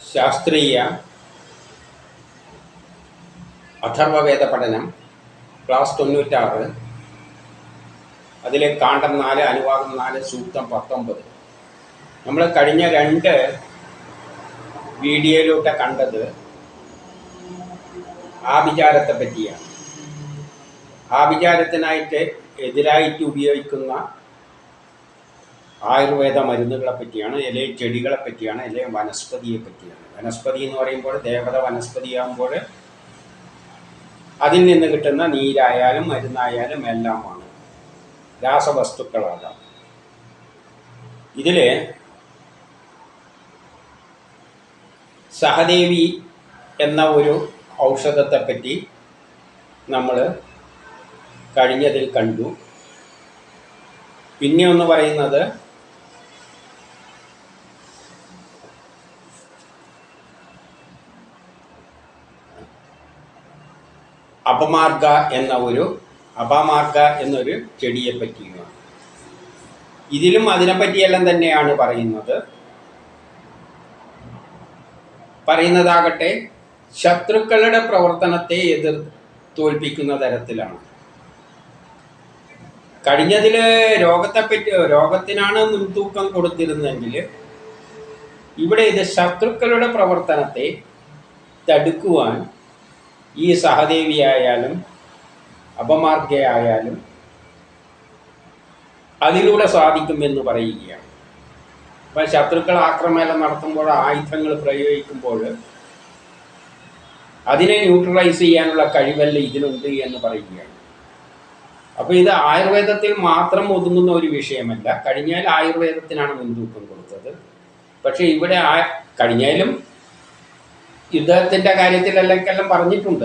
ശാസ്ത്രീയ അഥർവവേദ പഠനം ക്ലാസ് തൊണ്ണൂറ്റാറ്. അതിലെ കാണ്ടം നാല് അനുവാദം നാല് സൂക്തം പത്തൊമ്പത്. നമ്മൾ കഴിഞ്ഞ രണ്ട് വീഡിയോയിലൂടെ കണ്ടത് ആഭിചാരത്തെ പറ്റിയാണ്. ആഭിചാരത്തിനായിട്ട് എതിരായിട്ട് ഉപയോഗിക്കുന്ന ആയുർവേദ മരുന്നുകളെ പറ്റിയാണ് ഇല ചെടികളെ പറ്റിയാണ് അല്ലെങ്കിൽ വനസ്പതിയെ പറ്റിയാണ്. വനസ്പതി എന്ന് പറയുമ്പോൾ ദേവത വനസ്പതിയാകുമ്പോൾ അതിൽ നിന്ന് കിട്ടുന്ന നീരായാലും മരുന്നായാലും എല്ലാമാണ്. രാസവസ്തുക്കളാകാം. ഇതിൽ സഹദേവി എന്ന ഒരു ഔഷധത്തെ പറ്റി നമ്മൾ കഴിഞ്ഞതിൽ കണ്ടു. പിന്നെ ഒന്ന് പറയുന്നത് അപമാർഗ എന്ന ഒരു അപമാർഗ എന്നൊരു ചെടിയെ പറ്റിയാണ് ഇതിലും അതിനെപ്പറ്റിയെല്ലാം തന്നെയാണ് പറയുന്നത്. പറയുന്നതാകട്ടെ ശത്രുക്കളുടെ പ്രവർത്തനത്തെ എതിർ തോൽപ്പിക്കുന്ന തരത്തിലാണ്. കഴിഞ്ഞതിൽ രോഗത്തെപ്പറ്റി രോഗത്തിനാണ് മുൻതൂക്കം കൊടുത്തിരുന്നെങ്കിൽ ഇവിടെ ഇത് ശത്രുക്കളുടെ പ്രവർത്തനത്തെ തടുക്കുവാൻ ഈ സഹദേവിയായാലും അപമാർഗയായാലും അതിലൂടെ സാധിക്കുമെന്ന് പറയുകയാണ്. അപ്പം ശത്രുക്കൾ ആക്രമണം നടത്തുമ്പോൾ ആയുധങ്ങൾ പ്രയോഗിക്കുമ്പോൾ അതിനെ ന്യൂട്രലൈസ് ചെയ്യാനുള്ള കഴിവല്ല ഇതിനുണ്ട് എന്ന് പറയുകയാണ്. അപ്പോൾ ഇത് ആയുർവേദത്തിൽ മാത്രം ഒതുങ്ങുന്ന ഒരു വിഷയമല്ല. കഴിഞ്ഞാൽ ആയുർവേദത്തിനാണ് മുൻതൂക്കം കൊടുത്തത്. പക്ഷേ ഇവിടെ ആ കഴിഞ്ഞാലും യുദ്ധത്തിന്റെ കാര്യത്തിലെല്ലാം പറഞ്ഞിട്ടുണ്ട്.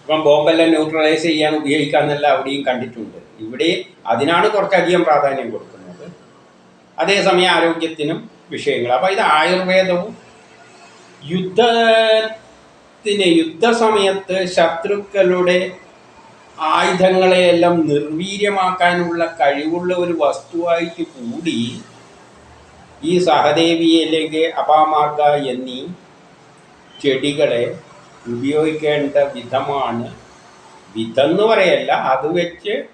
ഇപ്പം ബോംബെല്ലാം ന്യൂട്രലൈസ് ചെയ്യാൻ ഉപയോഗിക്കാമെന്നല്ല അവിടെയും കണ്ടിട്ടുണ്ട്. ഇവിടെ അതിനാണ് കുറച്ചധികം പ്രാധാന്യം കൊടുക്കുന്നത്. അതേസമയം ആരോഗ്യത്തിനും വിഷയങ്ങൾ. അപ്പോൾ ഇത് ആയുർവേദവും യുദ്ധത്തിന് യുദ്ധസമയത്ത് ശത്രുക്കളുടെ ആയുധങ്ങളെയെല്ലാം നിർവീര്യമാക്കാനുള്ള കഴിവുള്ള ഒരു വസ്തുവായിട്ട് കൂടി ഈ സഹദേവിയിലേക്ക് അപാമാർഗ എന്നീ ചെടികളെ ഉപയോഗിക്കേണ്ട വിധമാണ്. വിധമെന്ന് പറയല്ല അത് വെച്ച്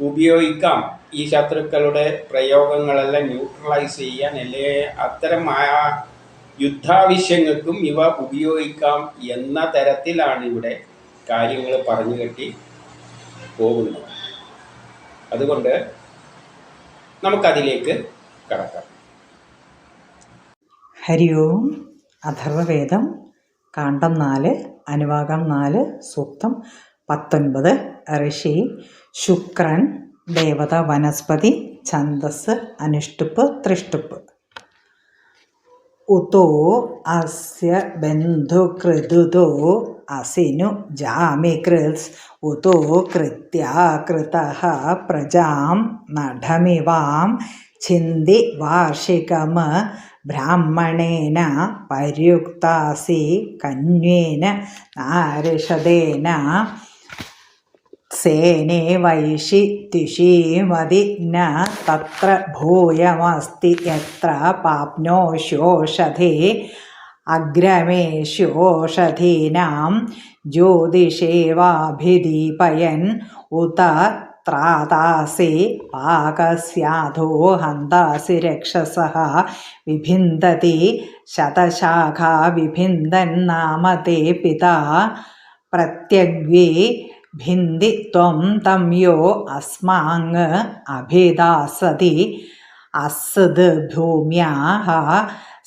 ഉപയോഗിക്കാം. ഈ ശത്രുക്കളുടെ പ്രയോഗങ്ങളെല്ലാം ന്യൂട്രലൈസ് ചെയ്യാൻ അല്ലേ? അത്തരം യുദ്ധാവശ്യങ്ങൾക്കും ഇവ ഉപയോഗിക്കാം എന്ന തരത്തിലാണ് ഇവിടെ കാര്യങ്ങൾ പറഞ്ഞു കെട്ടി പോകുന്നത്. അതുകൊണ്ട് നമുക്കതിലേക്ക് കടക്കാം. ഹരി ഓം അഥർവവേദം കാണ്ഡം നാല് അനുവാകം നാല് സൂക്തം പത്തൊൻപത്. ഋഷി ശുക്രൻ ദേവത വനസ്പതി ഛന്ദസ് അനുഷ്ടുപ്പ് ത്രിഷ്ടുപ്പ്. ഉതോ അസ്യ ബന്ധുകൃതുതോ അസിനു ജാമികൃത്സ് ഉതോ കൃത്യാകൃത പ്രജാം നടമിവാം. ചിന്തി വാർഷികം ब्राह्मणेन पर्युक्तासि, कन्येन नारिषदेन सेने वैषि तिषीमदि न तत्र भूयमस्ति यत्र पाप्नोष्योषधि अग्रमेष्योषधीनां ज्योतिषेवाभिदीपयन् उत त्रातासे पाकस्याधो हन्तासि रक्षसः विभिन्दति शतशाखा विभिन्दन्नाम ते पिता प्रत्यग्वे भिन्दि त्वं तं यो अस्माङ् अभिदासति अस्सद् भूम्याः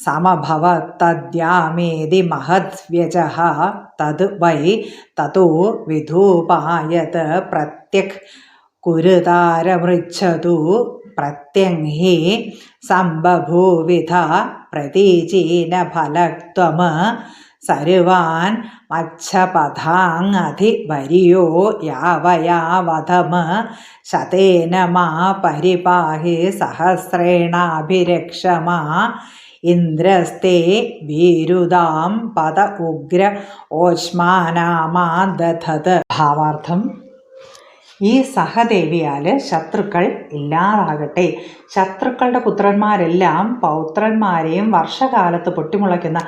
समभवत्तद्यामेदि महद्व्यजः तद् वै ततो विधूपायत प्रत्यक् കുരുതാരമൃച്ഛതു പ്രത്യംഹി സംബഭൂവിധ പ്രതീചീനഫലത്വം സർവാൻ മച്ഛപഥാങ്ങധി വരിയോ യാവയാവധമ. ശതേന മാ പരിപാഹി സഹസ്രേണാഭിരക്ഷമാ. ഇന്ദ്രസ്തേ വീരുതാം പദ ഉഗ്ര ഓഷ്മാനാമാ ദധത് ഭാവാർത്ഥം ഈ സഹദേവിയാൽ ശത്രുക്കൾ ഇല്ലാതാകട്ടെ. ശത്രുക്കളുടെ പുത്രന്മാരെല്ലാം പൗത്രന്മാരെയും വർഷകാലത്ത് പൊട്ടിമുളയ്ക്കുന്ന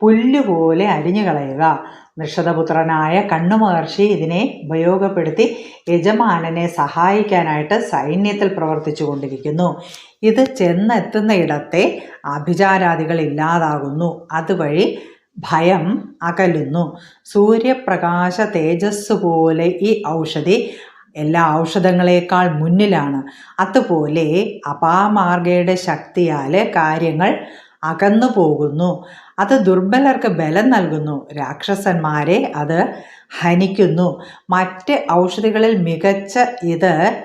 പുല്ലുപോലെ അരിഞ്ഞു കളയുക നിഷതപുത്രനായ കണ്ണുമഹർഷി ഇതിനെ ഉപയോഗപ്പെടുത്തി യജമാനനെ സഹായിക്കാനായിട്ട് സൈന്യത്തിൽ പ്രവർത്തിച്ചു കൊണ്ടിരിക്കുന്നു. ഇത് ചെന്നെത്തുന്ന ഇടത്തെ അഭിചാരാദികൾ ഇല്ലാതാകുന്നു. അതുവഴി ഭയം അകലുന്നു. സൂര്യപ്രകാശ തേജസ് പോലെ ഈ ഔഷധി എല്ലാ ഔഷധങ്ങളേക്കാൾ മുന്നിലാണ്. അതുപോലെ അപാമാർഗയുടെ ശക്തിയാൽ കാര്യങ്ങൾ അകന്നു പോകുന്നു. അത് ദുർബലർക്ക് ബലം നൽകുന്നു. രാക്ഷസന്മാരെ അത് ഹനിക്കുന്നു. മറ്റ് ഔഷധികളിൽ മികച്ച ഇത്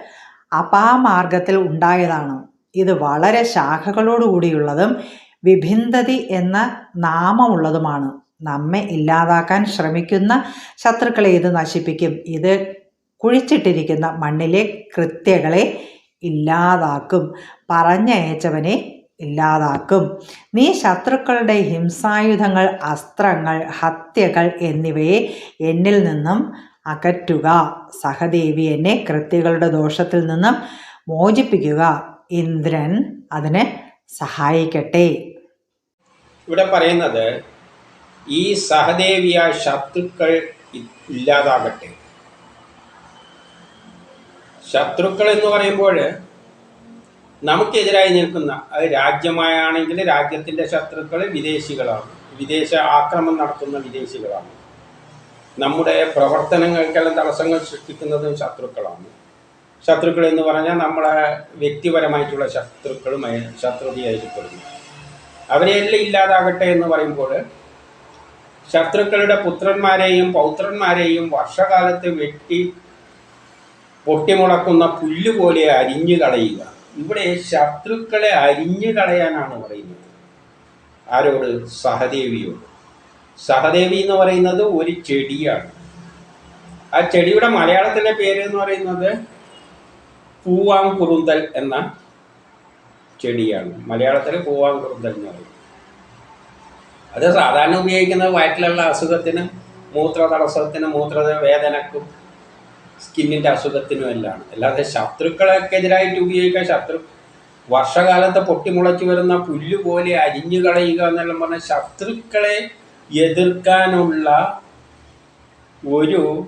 അപാമാർഗത്തിൽ ഉണ്ടായതാണ്. ഇത് വളരെ ശാഖകളോടുകൂടിയുള്ളതും വിഭിന്തതി എന്ന നാമമുള്ളതുമാണ്. നമ്മെ ഇല്ലാതാക്കാൻ ശ്രമിക്കുന്ന ശത്രുക്കളെ ഇത് നശിപ്പിക്കും. ഇത് കുഴിച്ചിട്ടിരിക്കുന്ന മണ്ണിലെ കൃത്യകളെ ഇല്ലാതാക്കും. പറഞ്ഞയച്ചവനെ ഇല്ലാതാക്കും. നീ ശത്രുക്കളുടെ ഹിംസായുധങ്ങൾ അസ്ത്രങ്ങൾ ഹത്യകൾ എന്നിവയെ എന്നിൽ നിന്നും അകറ്റുക. സഹദേവി എന്നെ കൃത്യകളുടെ ദോഷത്തിൽ നിന്നും മോചിപ്പിക്കുക. ഇന്ദ്രൻ അതിന് സഹായിക്കട്ടെ. ഇവിടെ പറയുന്നത് ഈ സഹദേവിയ ശത്രുക്കൾ ഇല്ലാതാകട്ടെ. ശത്രുക്കൾ എന്ന് പറയുമ്പോൾ നമുക്കെതിരായി നിൽക്കുന്ന അത് രാജ്യമായാണെങ്കിൽ രാജ്യത്തിന്റെ ശത്രുക്കൾ വിദേശികളാണ്. വിദേശ ആക്രമണം നടത്തുന്ന വിദേശികളാണ്. നമ്മുടെ പ്രവർത്തനങ്ങൾക്കെല്ലാം തടസ്സങ്ങൾ സൃഷ്ടിക്കുന്നതും ശത്രുക്കളാണ്. ശത്രുക്കൾ എന്ന് പറഞ്ഞാൽ നമ്മളെ വ്യക്തിപരമായിട്ടുള്ള ശത്രുക്കളുമായി ശത്രുതയായിരിക്കപ്പെടുന്നു അവരെല്ലാം ഇല്ലാതാകട്ടെ എന്ന് പറയുമ്പോൾ ശത്രുക്കളുടെ പുത്രന്മാരെയും പൗത്രന്മാരെയും വർഷകാലത്ത് വെട്ടി പൊട്ടിമുളക്കുന്ന പുല്ല് പോലെ അരിഞ്ഞു കളയുക. ഇവിടെ ശത്രുക്കളെ അരിഞ്ഞു കളയാനാണ് പറയുന്നത്. ആരോട്? സഹദേവിയോട്. സഹദേവി എന്ന് പറയുന്നത് ഒരു ചെടിയാണ്. ആ ചെടിയുടെ മലയാളത്തിലെ പേര് എന്ന് പറയുന്നത് പൂവാങ്കുറുന്തൽ എന്ന ചെടിയാണ്. മലയാളത്തിൽ പൂവാങ്കുറുന്തൽ എന്ന് പറയും. അത് സാധാരണ ഉപയോഗിക്കുന്നത് വയറ്റിലുള്ള അസുഖത്തിന് മൂത്ര തടസ്സത്തിന് മൂത്ര വേദനക്കും സ്കിന്നിന്റെ അസുഖത്തിനും എല്ലാം. അല്ലാതെ ശത്രുക്കൾക്കെതിരായിട്ട് ഉപയോഗിക്കാൻ ശത്രു വർഷകാലത്ത് പൊട്ടിമുളച്ചു വരുന്ന പുല്ല് പോലെ അരിഞ്ഞു കളയുക എന്നെല്ലാം പറഞ്ഞാൽ ശത്രുക്കളെ എതിർക്കാനുള്ള ഒരു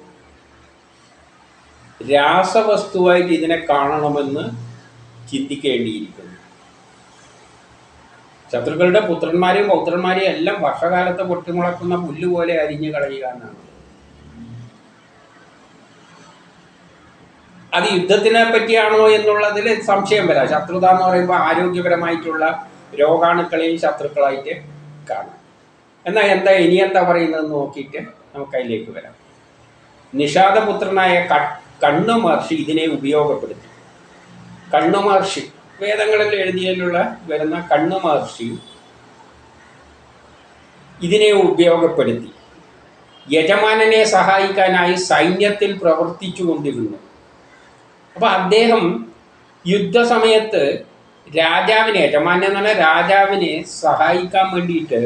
രാസവസ്തുവായിട്ട് ഇതിനെ കാണണമെന്ന് ചിന്തിക്കേണ്ടിയിരിക്കുന്നു. ശത്രുക്കളുടെ പുത്രന്മാരെയും പൗത്രന്മാരെയും എല്ലാം വർഷകാലത്ത് പൊട്ടിമുളക്കുന്ന പുല്ല് പോലെ അരിഞ്ഞു കളയുക എന്നാണ്. അത് യുദ്ധത്തിനെ പറ്റിയാണോ എന്നുള്ളതിൽ സംശയം വരാം. ശത്രുത എന്ന് പറയുമ്പോൾ ആരോഗ്യപരമായിട്ടുള്ള രോഗാണുക്കളെയും ശത്രുക്കളായിട്ട് കാണാം. എന്നാൽ എന്താ ഇനി എന്താ പറയുന്നത് നോക്കിയിട്ട് നമുക്ക് അതിലേക്ക് വരാം. നിഷാദപുത്രനായ കണ്ണു മഹർഷി ഇതിനെ ഉപയോഗപ്പെടുത്തി. കണ്ണു മഹർഷി വേദങ്ങളിൽ എഴുതിയതിലുള്ള വരുന്ന കണ്ണു മഹർഷി ഇതിനെ ഉപയോഗപ്പെടുത്തി. യജമാനനെ സഹായിക്കാനായി സൈന്യത്തിൽ പ്രവർത്തിച്ചു കൊണ്ടിരുന്നു അപ്പോൾ അദ്ദേഹം യുദ്ധസമയത്ത് രാജാവിനെ യജമാന്യം എന്ന് പറഞ്ഞാൽ രാജാവിനെ സഹായിക്കാൻ വേണ്ടിയിട്ട്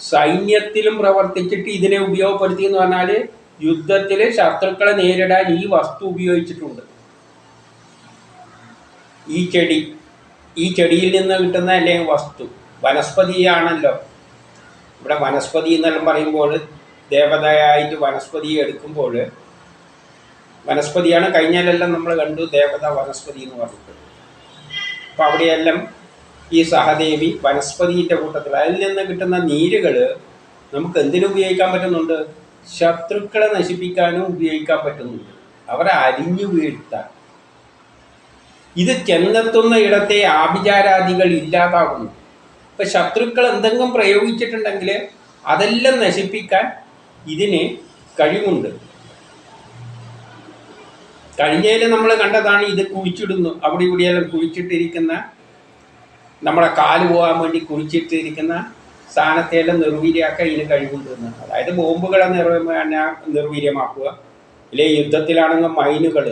സൈന്യത്തിലും പ്രവർത്തിച്ചിട്ട് ഇതിനെ ഉപയോഗപ്പെടുത്തി എന്ന് പറഞ്ഞാൽ യുദ്ധത്തിൽ ശത്രുക്കളെ നേരിടാൻ ഈ വസ്തു ഉപയോഗിച്ചിട്ടുണ്ട്. ഈ ചെടി ഈ ചെടിയിൽ നിന്ന് കിട്ടുന്ന അല്ലെങ്കിൽ വസ്തു? വനസ്പതിയാണല്ലോ ഇവിടെ വനസ്പതി എന്നെല്ലാം പറയുമ്പോൾ ദേവതയായിട്ട് വനസ്പതി എടുക്കുമ്പോൾ വനസ്പതിയാണ്. കഴിഞ്ഞാലെല്ലാം നമ്മൾ കണ്ടു ദേവത വനസ്പതി എന്ന് പറഞ്ഞിട്ട്. അപ്പം അവിടെയെല്ലാം ഈ സഹദേവി വനസ്പതിന്റെ കൂട്ടത്തിൽ അതിൽ നിന്ന് കിട്ടുന്ന നീരുകൾ നമുക്ക് എന്തിനു ഉപയോഗിക്കാൻ പറ്റുന്നുണ്ട്? ശത്രുക്കളെ നശിപ്പിക്കാനും ഉപയോഗിക്കാൻ പറ്റുന്നുണ്ട്. അവരെ അരിഞ്ഞു വീഴ്ത്താൻ. ഇത് ചെന്നെത്തുന്ന ഇടത്തെ ആഭിചാരാദികൾ ഇല്ലാതാകുന്നു. ഇപ്പം ശത്രുക്കൾ എന്തെങ്കിലും പ്രയോഗിച്ചിട്ടുണ്ടെങ്കിൽ അതെല്ലാം നശിപ്പിക്കാൻ ഇതിന് കഴിവുണ്ട്. കഴിഞ്ഞതിൽ നമ്മൾ കണ്ടതാണ് ഇത് കുഴിച്ചിടുന്നു. അവിടെ ഇവിടെയെല്ലാം കുഴിച്ചിട്ടിരിക്കുന്ന നമ്മുടെ കാൽ പോകാൻ വേണ്ടി കുഴിച്ചിട്ടിരിക്കുന്ന സ്ഥാനത്തെല്ലാം നിർവീര്യമാക്കാൻ ഇതിന് കഴിവുണ്ടെന്ന്. അതായത് ബോംബുകളെ നിർ നിർവീര്യമാക്കുക. ഇല്ലേ യുദ്ധത്തിലാണെങ്കിൽ മൈനുകൾ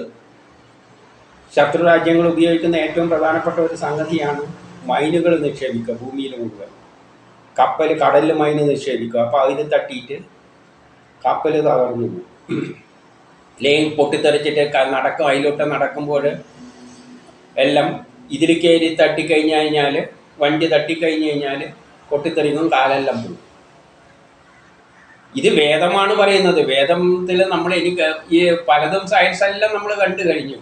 ശത്രു രാജ്യങ്ങൾ ഉപയോഗിക്കുന്ന ഏറ്റവും പ്രധാനപ്പെട്ട ഒരു സംഗതിയാണ് മൈനുകൾ നിക്ഷേപിക്കുക ഭൂമിയിൽ മുഴുവൻ കപ്പൽ കടലിൽ മൈന് നിക്ഷേപിക്കുക. അപ്പോൾ അതിന് തട്ടിയിട്ട് കപ്പൽ തകർന്നു അല്ലെങ്കിൽ പൊട്ടിത്തെറിച്ചിട്ട് നടക്കും അതിലോട്ട് നടക്കുമ്പോൾ എല്ലാം ഇതിൽ കയറി തട്ടിക്കഴിഞ്ഞ് കഴിഞ്ഞാൽ വണ്ടി തട്ടിക്കഴിഞ്ഞ് കഴിഞ്ഞാൽ പൊട്ടിത്തെറിക്കും കാലെല്ലാം പോകും. ഇത് വേദമാണ് പറയുന്നത്. വേദത്തിൽ നമ്മൾ എനിക്ക് ഈ പലതും സയൻസ് എല്ലാം നമ്മൾ കണ്ടു കഴിഞ്ഞു.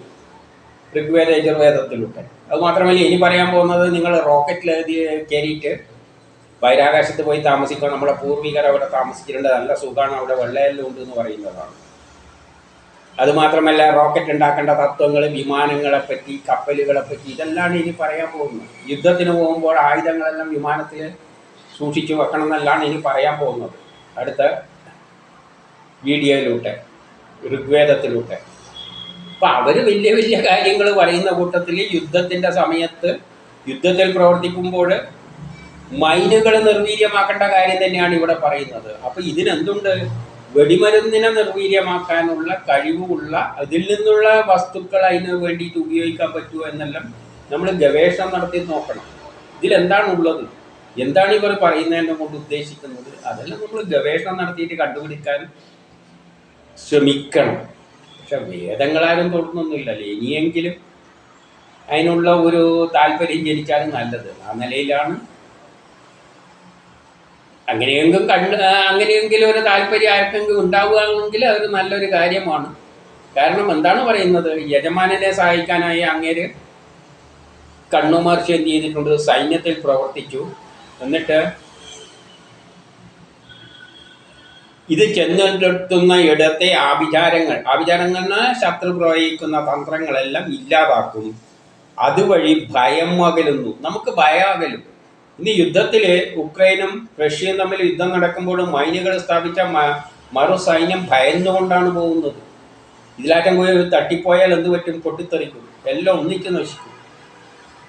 ഋഗ്വേദ യജുർവേദത്തിലൊക്കെ അത് മാത്രമല്ല ഇനി പറയാൻ പോകുന്നത് നിങ്ങൾ റോക്കറ്റിൽ കയറിയിട്ട് ബഹിരാകാശത്ത് പോയി താമസിക്കുക. നമ്മുടെ പൂർവികർ അവിടെ താമസിച്ചിട്ടുണ്ട്. നല്ല സുഖമാണ് അവിടെ വെള്ളയെല്ലാം ഉണ്ട് എന്ന് പറയുന്നതാണ്. അത് മാത്രമല്ല റോക്കറ്റ് ഉണ്ടാക്കേണ്ട തത്വങ്ങൾ കപ്പലുകളെ പറ്റി ഇതെല്ലാം ഇനി പറയാൻ പോകുന്നത്. യുദ്ധത്തിന് പോകുമ്പോൾ ആയുധങ്ങളെല്ലാം വിമാനത്തിൽ സൂക്ഷിച്ചു വെക്കണം എന്നല്ലാണ് ഇനി പറയാൻ പോകുന്നത്. അടുത്ത വീഡിയോയിലൂട്ടെ ഋഗ്വേദത്തിലൂട്ടെ അപ്പം അവർ വലിയ വലിയ കാര്യങ്ങൾ പറയുന്ന കൂട്ടത്തിൽ യുദ്ധത്തിന്റെ സമയത്ത് യുദ്ധത്തിൽ പ്രവർത്തിക്കുമ്പോൾ മൈനുകൾ നിർവീര്യമാക്കേണ്ട കാര്യം തന്നെയാണ് ഇവിടെ പറയുന്നത്. അപ്പോൾ ഇതിനെന്തുണ്ട്? വെടിമരുന്നിനെ നിർവീര്യമാക്കാനുള്ള കഴിവുള്ള അതിൽ നിന്നുള്ള വസ്തുക്കൾ അതിന് വേണ്ടിയിട്ട് ഉപയോഗിക്കാൻ പറ്റുമോ എന്നെല്ലാം നമ്മൾ ഗവേഷണം നടത്തി നോക്കണം. ഇതിലെന്താണ് ഉള്ളത്? എന്താണ് ഇവർ പറയുന്നതിനെ കൊണ്ട് ഉദ്ദേശിക്കുന്നത്? അതെല്ലാം നമ്മൾ ഗവേഷണം നടത്തിയിട്ട് കണ്ടുപിടിക്കാൻ ശ്രമിക്കണം. പക്ഷെ വേദങ്ങളാരും തൊടുന്നൊന്നുമില്ലല്ലോ ഇനിയെങ്കിലും അതിനുള്ള ഒരു താല്പര്യം ജനിച്ചാലും നല്ലത്. ആ നിലയിലാണ് അങ്ങനെയെങ്കിലും കണ്ട് അങ്ങനെയെങ്കിലും ഒരു താല്പര്യം ആർക്കെങ്കിലും ഉണ്ടാവുകയാണെങ്കിൽ അതൊരു നല്ലൊരു കാര്യമാണ്. കാരണം എന്താണ് പറയുന്നത്? യജമാനനെ സഹായിക്കാനായി അങ്ങേര് കണ്ണുമാർച്ച് എന്ത് ചെയ്തിട്ടുണ്ട്? സൈന്യത്തിൽ പ്രവർത്തിച്ചു. എന്നിട്ട് ഇത് ചെന്നെടുത്തുന്ന ഇടത്തെ ആഭിചാരങ്ങൾ ആഭിചാരങ്ങൾ ശത്രു പ്രവഹിക്കുന്ന തന്ത്രങ്ങളെല്ലാം ഇല്ലാതാക്കും. അതുവഴി ഭയം അകലുന്നു. നമുക്ക് ഭയം അകലും. ഇന്ന് യുദ്ധത്തിൽ ഉക്രൈനും റഷ്യയും തമ്മിൽ യുദ്ധം നടക്കുമ്പോൾ മൈനുകൾ സ്ഥാപിച്ച മറു സൈന്യം ഭയന്നുകൊണ്ടാണ് പോകുന്നത്. ഇതിലാറ്റം പോയി തട്ടിപ്പോയാൽ എന്ത് പറ്റും? പൊട്ടിത്തെറിക്കും. എല്ലാം ഒന്നിച്ച് നശിക്കും.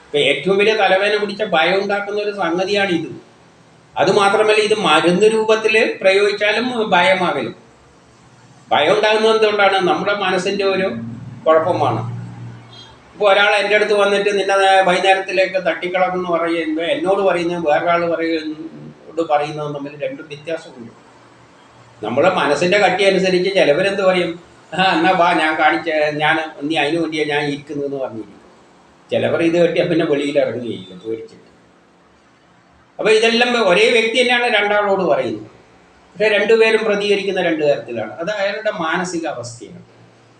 ഇപ്പൊ ഏറ്റവും വലിയ തലവേദന പിടിച്ച ഭയം ഉണ്ടാക്കുന്ന ഒരു സംഗതിയാണ് ഇത് അത് മാത്രമല്ല ഇത് മരുന്ന് രൂപത്തിൽ പ്രയോഗിച്ചാലും ഭയമാകലും. ഭയം ഉണ്ടാകുന്നത് എന്തുകൊണ്ടാണ്? നമ്മുടെ മനസ്സിന്റെ ഒരു കുഴപ്പമാണ്. ഇപ്പോൾ ഒരാൾ എന്റെ അടുത്ത് വന്നിട്ട് നിന്നെ വൈകുന്നേരത്തിലേക്ക് തട്ടിക്കളമെന്ന് പറയുമ്പോൾ എന്നോട് പറയുന്നത് വേറൊരാൾ പറയുന്നോട് പറയുന്നതും തമ്മിൽ രണ്ടും വ്യത്യാസമുണ്ട്. നമ്മുടെ മനസ്സിന്റെ കട്ടി അനുസരിച്ച് ചിലവരെന്ത് പറയും? എന്നാ വാ ഞാൻ കാണിച്ച ഞാൻ നീ അതിനു വേണ്ടിയാണ് ഞാൻ ഇരിക്കുന്നതെന്ന് പറഞ്ഞിരിക്കും. ചിലവർ ഇത് കെട്ടിയാൽ പിന്നെ വെളിയിൽ ഇറങ്ങുകയില്ല പേടിച്ചിട്ട്. അപ്പോൾ ഇതെല്ലാം ഒരേ വ്യക്തി തന്നെയാണ് രണ്ടാളോട് പറയുന്നത്. പക്ഷേ രണ്ടുപേരും പ്രതികരിക്കുന്ന രണ്ട് തരത്തിലാണ്. അത് അയാളുടെ മാനസിക അവസ്ഥയാണ്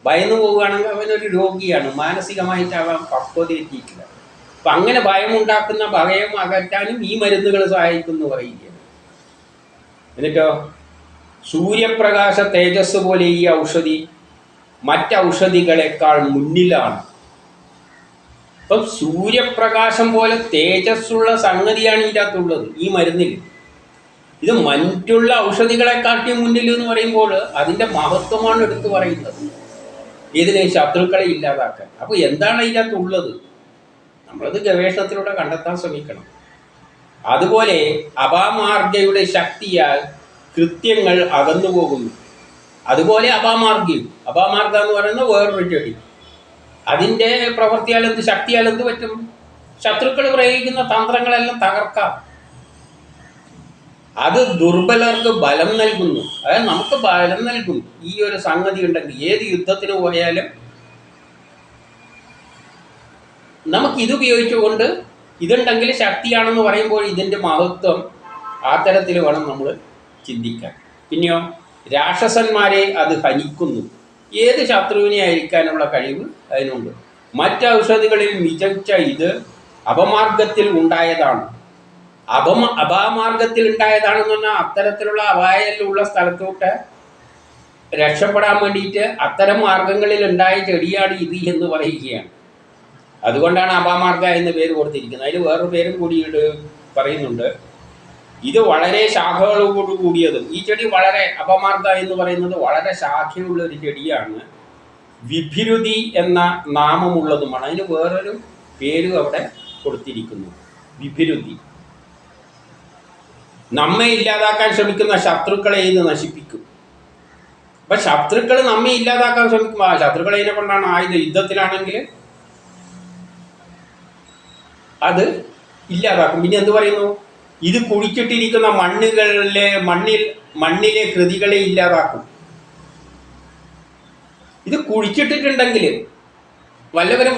ഭയന്നു പോവുകയാണെങ്കിൽ അവനൊരു രോഗിയാണ്. മാനസികമായിട്ട് അവൻ പക്വത എത്തിയിട്ടില്ല അപ്പം അങ്ങനെ ഭയമുണ്ടാക്കുന്ന ഭയം അകറ്റാനും ഈ മരുന്നുകൾ സഹായിക്കുന്നു പറയുകയാണ്. എന്നിട്ടോ? സൂര്യപ്രകാശ തേജസ് പോലെ ഈ ഔഷധി മറ്റ് ഔഷധികളെക്കാൾ മുന്നിലാണ്. അപ്പം സൂര്യപ്രകാശം പോലെ തേജസ്സുള്ള സംഗതിയാണ് ഇതിനകത്തുള്ളത് ഈ മരുന്നിൽ. ഇത് മറ്റുള്ള ഔഷധികളെക്കാട്ടി മുന്നിൽ എന്ന് പറയുമ്പോൾ അതിന്റെ മഹത്വമാണ് എടുത്തു പറയുന്നത്. ഇതിന് ശത്രുക്കളെ ഇല്ലാതാക്കാൻ. അപ്പോൾ എന്താണ് അതിനകത്ത് ഉള്ളത്? നമ്മളത് ഗവേഷണത്തിലൂടെ കണ്ടെത്താൻ ശ്രമിക്കണം. അതുപോലെ അപാമാർഗയുടെ ശക്തിയാൽ കൃത്യങ്ങൾ അകന്നു പോകുന്നു. അതുപോലെ അപാമാർഗ്യം. അപാമാർഗ എന്ന് പറയുന്നത് വേറൊരു ചെടി അതിന്റെ പ്രവൃത്തിയാൽ എന്ത് ശക്തിയാൽ എന്ത് പറ്റും? ശത്രുക്കൾ പ്രയോഗിക്കുന്ന തന്ത്രങ്ങളെല്ലാം തകർക്കാം. അത് ദുർബലർക്ക് ബലം നൽകുന്നു. അതായത് നമുക്ക് ബലം നൽകുന്നു. ഈ ഒരു സംഗതി ഉണ്ടെങ്കിൽ ഏത് യുദ്ധത്തിന് പോയാലും നമുക്ക് ഇത് ഉപയോഗിച്ചുകൊണ്ട് ഇതുണ്ടെങ്കിൽ ശക്തിയാണെന്ന് പറയുമ്പോൾ ഇതിന്റെ മഹത്വം ആ തരത്തിൽ വേണം നമ്മൾ ചിന്തിക്കാൻ. പിന്നെയോ രാക്ഷസന്മാരെ അത് ഹനിക്കുന്നു. ഏത് ശത്രുവിനെ അയക്കാനുള്ള കഴിവ് അതിനുണ്ട്. മറ്റ് ഔഷധികളിൽ മികച്ച ഇത് അപമാർഗത്തിൽ ഉണ്ടായതാണ്. അപമ അപാമാർഗത്തിൽ ഉണ്ടായതാണെന്ന് പറഞ്ഞാൽ അത്തരത്തിലുള്ള അപായലുള്ള സ്ഥലത്തോട്ട് രക്ഷപ്പെടാൻ വേണ്ടിയിട്ട് അത്തരം മാർഗങ്ങളിൽ ഉണ്ടായ ചെടിയാണ് ഇത് എന്ന് പറയുകയാണ്. അതുകൊണ്ടാണ് അപാമാർഗ എന്ന പേര് കൊടുത്തിരിക്കുന്നത്. അതിൽ വേറൊരു പേരും കൂടി പറയുന്നുണ്ട്. ഇത് വളരെ ശാഖകളോട് കൂടിയതും. ഈ ചെടി വളരെ അപമാർഗ എന്ന് പറയുന്നത് വളരെ ശാഖയുള്ള ഒരു ചെടിയാണ്. വിഭിരുതി എന്ന നാമമുള്ളതുമാണ്. അതിന് വേറൊരു പേരും അവിടെ കൊടുത്തിരിക്കുന്നു. വിഭിരുതി. നമ്മെ ഇല്ലാതാക്കാൻ ശ്രമിക്കുന്ന ശത്രുക്കളെ ഇത് നശിപ്പിക്കും. അപ്പൊ ശത്രുക്കൾ നമ്മെ ഇല്ലാതാക്കാൻ ശ്രമിക്കും. ആ ശത്രുക്കളെ കൊണ്ടാണ് ആയുധ. യുദ്ധത്തിലാണെങ്കിൽ അത് ഇല്ലാതാക്കും. പിന്നെ എന്ത് പറയുന്നു? ഇത് കുഴിച്ചിട്ടിരിക്കുന്ന മണ്ണുകളിലെ മണ്ണിൽ മണ്ണിലെ കൃതികളെ ഇല്ലാതാക്കും. ഇത് കുഴിച്ചിട്ടിട്ടുണ്ടെങ്കിൽ വല്ലവരും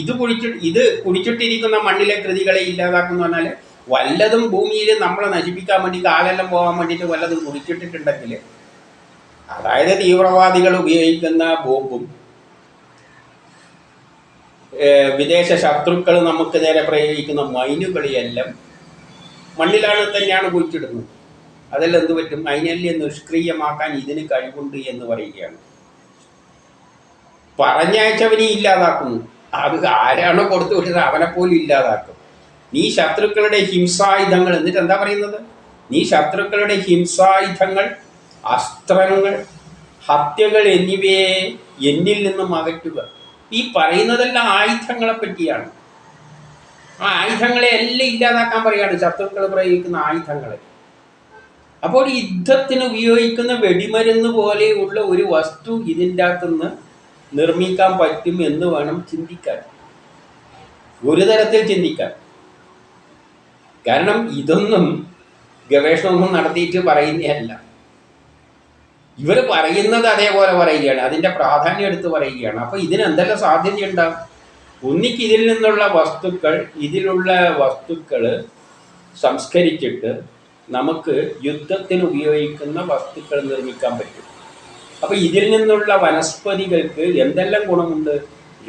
ഇത് കുഴിച്ചിട്ട് ഇത് കുഴിച്ചിട്ടിരിക്കുന്ന മണ്ണിലെ കൃതികളെ ഇല്ലാതാക്കും എന്ന് പറഞ്ഞാൽ വല്ലതും ഭൂമിയിൽ നമ്മളെ നശിപ്പിക്കാൻ വേണ്ടി കാലെല്ലാം പോകാൻ വേണ്ടിയിട്ട് വല്ലതും കുറിച്ചിട്ടിട്ടുണ്ടെങ്കിൽ അതായത് തീവ്രവാദികൾ ഉപയോഗിക്കുന്ന ബോംബും വിദേശ ശത്രുക്കൾ നമുക്ക് നേരെ പ്രയോഗിക്കുന്ന മൈനുകളിയെല്ലാം മണ്ണിലാണ് തന്നെയാണ് കുഴിച്ചിടുന്നത്. അതെല്ലാം എന്ത് പറ്റും? അതിനെല്ലാം നിഷ്ക്രിയമാക്കാൻ ഇതിന് കഴിവുണ്ട് എന്ന് പറയുകയാണ്. പറഞ്ഞയച്ചവനെ ഇല്ലാതാക്കുന്നു. അത് ആരാണോ കൊടുത്തു വിട്ടത് അവനെ പോലും നീ ശത്രുക്കളുടെ ഹിംസായുധങ്ങൾ എന്നിട്ട് എന്താ പറയുന്നത്? നീ ശത്രുക്കളുടെ ഹിംസായുധങ്ങൾ അസ്ത്രങ്ങൾ ഹത്യകൾ എന്നിവയെ എന്നിൽ നിന്നും അകറ്റുക. ഈ പറയുന്നതെല്ലാം ആയുധങ്ങളെ പറ്റിയാണ്. ആ ആയുധങ്ങളെ എല്ലാം ഇല്ലാതാക്കാൻ പറയാണ് ശത്രുക്കൾ പ്രയോഗിക്കുന്ന ആയുധങ്ങളെ. അപ്പോൾ യുദ്ധത്തിന് ഉപയോഗിക്കുന്ന വെടിമരുന്ന് പോലെയുള്ള ഒരു വസ്തു ഇതിന്റെ അകത്തുനിന്ന് നിർമ്മിക്കാൻ പറ്റും എന്ന് വേണം ചിന്തിക്കാൻ. ഒരു തരത്തിൽ ചിന്തിക്കാൻ. കാരണം ഇതൊന്നും ഗവേഷണമൊന്നും നടത്തിയിട്ട് പറയുന്നതല്ല. ഇവർ പറയുന്നത് അതേപോലെ പറയുകയാണ് അതിന്റെ പ്രാധാന്യം എടുത്ത് പറയുകയാണ്. അപ്പോൾ ഇതിന് എന്തെല്ലാം സാധ്യതയുണ്ടാവും ഒന്നിക്ക് ഇതിൽ നിന്നുള്ള വസ്തുക്കൾ ഇതിലുള്ള വസ്തുക്കൾ സംസ്കരിച്ചിട്ട് നമുക്ക് യുദ്ധത്തിന് ഉപയോഗിക്കുന്ന വസ്തുക്കൾ നിർമ്മിക്കാൻ പറ്റും. അപ്പോൾ ഇതിൽ നിന്നുള്ള വനസ്പതികൾക്ക് എന്തെല്ലാം ഗുണമുണ്ട്?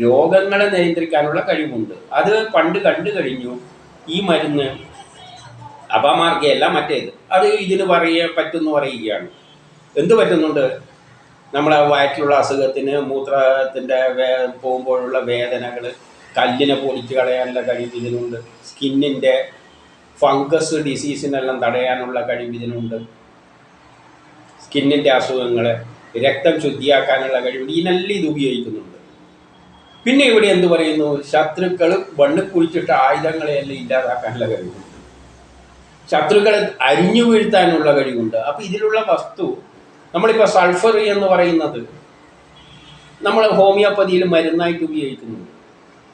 രോഗങ്ങളെ നിയന്ത്രിക്കാനുള്ള കഴിവുണ്ട്. അത് പണ്ട് കണ്ടു കഴിഞ്ഞു ഈ മരുന്ന് അപമാർഗയല്ല മറ്റേത്. അത് ഇതിന് പറയ പറ്റുമെന്ന് പറയുകയാണ്. എന്ത് പറ്റുന്നുണ്ട്? നമ്മളെ വയറ്റിലുള്ള അസുഖത്തിന് മൂത്രത്തിന്റെ വേ പോകുമ്പോഴുള്ള വേദനകൾ കല്ലിനെ പൊടിച്ച് കളയാനുള്ള കഴിവ് ഇതിനുണ്ട്. സ്കിന്നിന്റെ ഫംഗസ് ഡിസീസിനെല്ലാം തടയാനുള്ള കഴിവ് ഇതിനുണ്ട്. സ്കിന്നിന്റെ അസുഖങ്ങൾ രക്തം ശുദ്ധിയാക്കാനുള്ള കഴിവ് ഇതിനെല്ലാം ഇത് ഉപയോഗിക്കുന്നുണ്ട്. പിന്നെ ഇവിടെ എന്ത് പറയുന്നു? ശത്രുക്കൾ വണ്ണ് കുഴിച്ചിട്ട ആയുധങ്ങളെയെല്ലാം ഇല്ലാതാക്കാനുള്ള കഴിവുണ്ട് ശത്രുക്കളെ അരിഞ്ഞു വീഴ്ത്താനുള്ള കഴിവുണ്ട്. അപ്പോൾ ഇതിലുള്ള വസ്തു നമ്മളിപ്പോൾ സൾഫർ എന്ന് പറയുന്നത് നമ്മൾ ഹോമിയോപ്പതിയിൽ മരുന്നായിട്ട് ഉപയോഗിക്കുന്നുണ്ട്.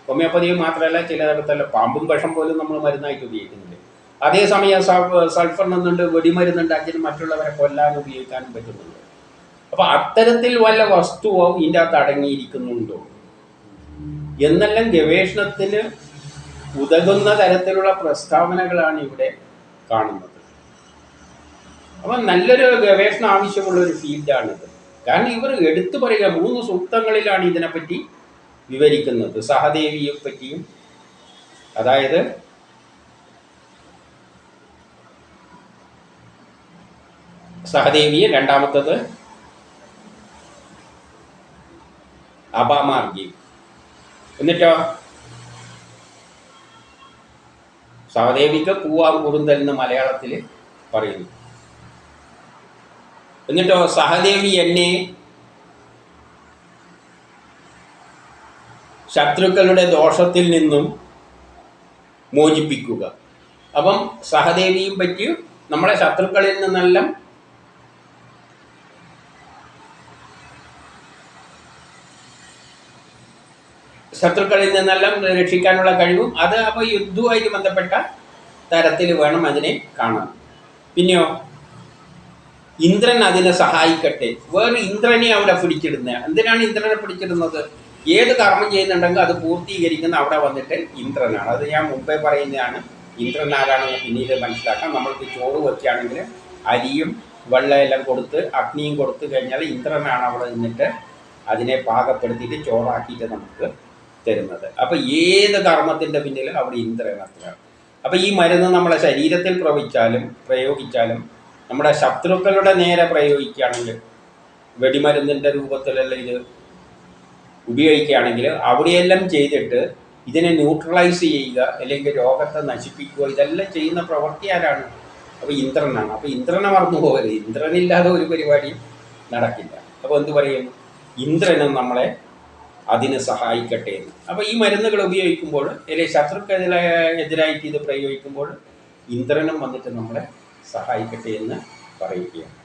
ഹോമിയോപ്പതിയിൽ മാത്രമല്ല ചിലയിടത്തല്ല പാമ്പും വിഷം പോലും നമ്മൾ മരുന്നായിട്ട് ഉപയോഗിക്കുന്നുണ്ട്. അതേസമയം സൾഫർ എന്നുണ്ട് വെടിമരുന്നുണ്ടാക്കിയിട്ട് മറ്റുള്ളവരെ കൊല്ലാൻ ഉപയോഗിക്കാനും പറ്റുന്നുണ്ട്. അപ്പോൾ അത്തരത്തിൽ വല്ല വസ്തുവോ ഇതിന്റെ അകത്ത് അടങ്ങിയിരിക്കുന്നുണ്ടോ? എന്നെല്ലാം ഗവേഷണത്തിന് ഉതകുന്ന തരത്തിലുള്ള പ്രസ്താവനകളാണ് ഇവിടെ കാണുന്നത്. അപ്പം നല്ലൊരു ഗവേഷണ ആവശ്യമുള്ള ഒരു ഫീൽഡാണിത്. കാരണം ഇവർ എടുത്തു പറയുക മൂന്ന് സൂക്തങ്ങളിലാണ് ഇതിനെപ്പറ്റി വിവരിക്കുന്നത്. സഹദേവിയെ പറ്റിയും അതായത് സഹദേവിയെ രണ്ടാമത്തത് അപാമാർഗി എന്നിട്ടോ സഹദേവിക്ക് പൂവാർ കുറുന്തൽ എന്ന് മലയാളത്തിൽ പറയുന്നു. എന്നിട്ടോ സഹദേവി എന്നെ ശത്രുക്കളുടെ ദോഷത്തിൽ നിന്നും മോചിപ്പിക്കുക. അപ്പം സഹദേവിയും പറ്റി നമ്മളെ ശത്രുക്കളിൽ നിന്നെല്ലാം ശത്രുക്കളിൽ നിന്നെല്ലാം രക്ഷിക്കാനുള്ള കഴിവും അത് അപ്പോൾ യുദ്ധവുമായിട്ട് ബന്ധപ്പെട്ട തരത്തിൽ വേണം അതിനെ കാണാൻ. പിന്നെയോ ഇന്ദ്രൻ അതിനെ സഹായിക്കട്ടെ. വേറെ ഇന്ദ്രനെ അവിടെ പിടിച്ചിടുന്നത് എന്തിനാണ് ഇന്ദ്രനെ പിടിച്ചിടുന്നത്? ഏത് കർമ്മം ചെയ്യുന്നുണ്ടെങ്കിൽ അത് പൂർത്തീകരിക്കുന്ന അവിടെ വന്നിട്ട് ഇന്ദ്രനാണ്. അത് ഞാൻ മുമ്പേ പറയുന്നതാണ്. ഇന്ദ്രൻ ആരാണെന്ന് പിന്നീട് മനസ്സിലാക്കാം. നമ്മൾക്ക് ചോറ് വെക്കുകയാണെങ്കിൽ അരിയും വെള്ളമെല്ലാം കൊടുത്ത് അഗ്നിയും കൊടുത്തു കഴിഞ്ഞാൽ ഇന്ദ്രനാണ് അവിടെ നിന്നിട്ട് അതിനെ പാകപ്പെടുത്തിയിട്ട് ചോറാക്കിയിട്ട് നമുക്ക് തരുന്നത്. അപ്പോൾ ഏത് കർമ്മത്തിന്റെ പിന്നിലും അവിടെ ഇന്ദ്രനത്തിലാണ് അപ്പോൾ ഈ മരുന്ന് നമ്മളെ ശരീരത്തിൽ പ്രവഹിച്ചാലും പ്രയോഗിച്ചാലും നമ്മുടെ ശത്രുക്കളുടെ നേരെ പ്രയോഗിക്കുകയാണെങ്കിൽ വെടിമരുന്നിന്റെ രൂപത്തിലല്ല ഇത് ഉപയോഗിക്കുകയാണെങ്കിൽ അവിടെയെല്ലാം ചെയ്തിട്ട് ഇതിനെ ന്യൂട്രലൈസ് ചെയ്യുക അല്ലെങ്കിൽ രോഗത്തെ നശിപ്പിക്കുക ഇതെല്ലാം ചെയ്യുന്ന പ്രവൃത്തി ആരാണ്? അപ്പോൾ ഇന്ദ്രനാണ്. അപ്പോൾ ഇന്ദ്രനെ മറന്നു പോകരുത്. ഇന്ദ്രനില്ലാതെ ഒരു പരിപാടിയും നടക്കില്ല. അപ്പോൾ എന്ത് പറയും? ഇന്ദ്രനും നമ്മളെ അതിനെ സഹായിക്കട്ടെ എന്ന്. അപ്പോൾ ഈ മരുന്നുകൾ ഉപയോഗിക്കുമ്പോൾ അല്ലെ ശത്രുക്കെതിരെ എതിരായിട്ട് ഇത് പ്രയോഗിക്കുമ്പോൾ ഇന്ദ്രനും വന്നിട്ട് നമ്മളെ സഹായിക്കട്ടെ എന്ന് പറയുകയാണ്.